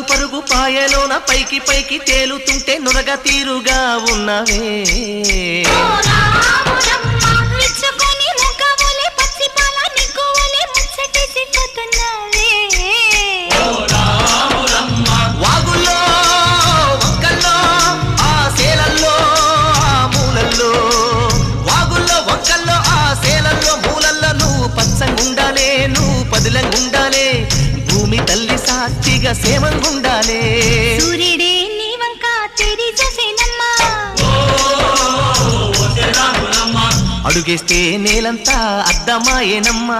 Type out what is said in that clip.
పరుగు పాయలోన పైకి పైకి తేలుతుంటే నురగ తీరుగా ఉన్నవే. తల్లి సాక్షిగా సేమంగుండాలే సూర్యుడే నీ వంక తెరి చూసేనమ్మా. అడుగేస్తే నేలంతా అద్దమాయేనమ్మా